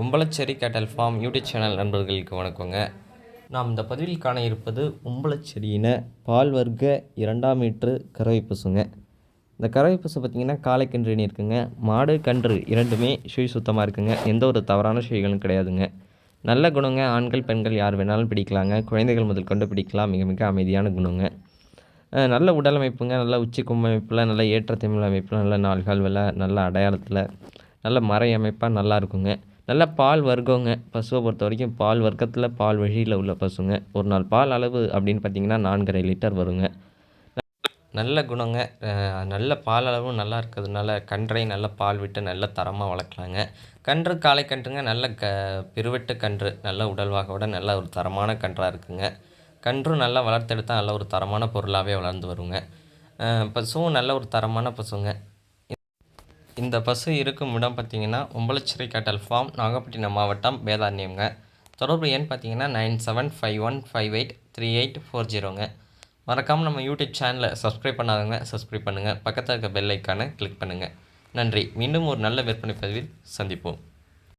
உம்பளச்சேரி கேட்டல் form YouTube channel நண்பர்களுக்கு வணக்கங்க. நாம் இந்த பதிவில் காண இருப்பது உம்பளச்செடியின பால் வர்க்க இரண்டாம் மீட்ரு கறவை பசுங்க இந்த கறவை பசு பார்த்திங்கன்னா காளைக்கன்று இருக்குங்க. மாடு கன்று இரண்டுமே சுய சுத்தமாக இருக்குங்க. எந்த ஒரு தவறான சுழிகளும் கிடையாதுங்க. நல்ல குணங்க ஆண்கள் பெண்கள் யார் வேணாலும் பிடிக்கலாங்க. குழந்தைகள் முதல் கொண்டு பிடிக்கலாம். மிக மிக அமைதியான குணங்க. நல்ல உடல் அமைப்புங்க. நல்ல உச்சி கும்பமைப்பில் நல்ல ஏற்ற அமைப்பில் நல்ல நாள்கள் வெலை நல்ல அடையாளத்தில் நல்ல மறை அமைப்பாக நல்லா இருக்குங்க. நல்ல பால் வர்க்கங்க. பசுவை பொறுத்த வரைக்கும் பால் வர்க்கத்தில் பால் வழியில் உள்ள பசுங்க. ஒரு நாள் பால் அளவு அப்படின்னு பார்த்தீங்கன்னா நான்கரை லிட்டர் வருங்க. நல்ல குணங்க. நல்ல பால் அளவும் நல்லா இருக்கிறதுனால கன்றை நல்ல பால் விட்டு நல்ல தரமாக வளர்க்கலாங்க. கன்று காலை கன்றுங்க நல்ல க பெருவெட்டு கன்று நல்ல உடல்வாகோட நல்ல ஒரு தரமான கன்றாக இருக்குங்க. கன்றும் நல்லா வளர்த்தெடுத்தால் நல்ல ஒரு தரமான பொருளாகவே வளர்ந்து வருங்க. பசுவும் நல்ல ஒரு தரமான பசுங்க. இந்த பஸ்ஸு இருக்கும் இடம் பார்த்தீங்கன்னா உம்பளச்சிறை கேட்டல் ஃபார்ம் நாகப்பட்டினம் மாவட்டம் வேதாரண்யம்ங்க. தொடர்பு எண் பார்த்தீங்கன்னா nine seven five one five eight three eight four ஜீரோங்க. மறக்காமல் நம்ம யூடியூப் சேனலை சப்ஸ்கிரைப் பண்ணாதவங்க சப்ஸ்கிரைப் பண்ணுங்கள் பக்கத்தில் இருக்க பெல் ஐக்கானை கிளிக் பண்ணுங்கள் நன்றி. மீண்டும் ஒரு நல்ல விற்பனை பதிவில் சந்திப்போம்.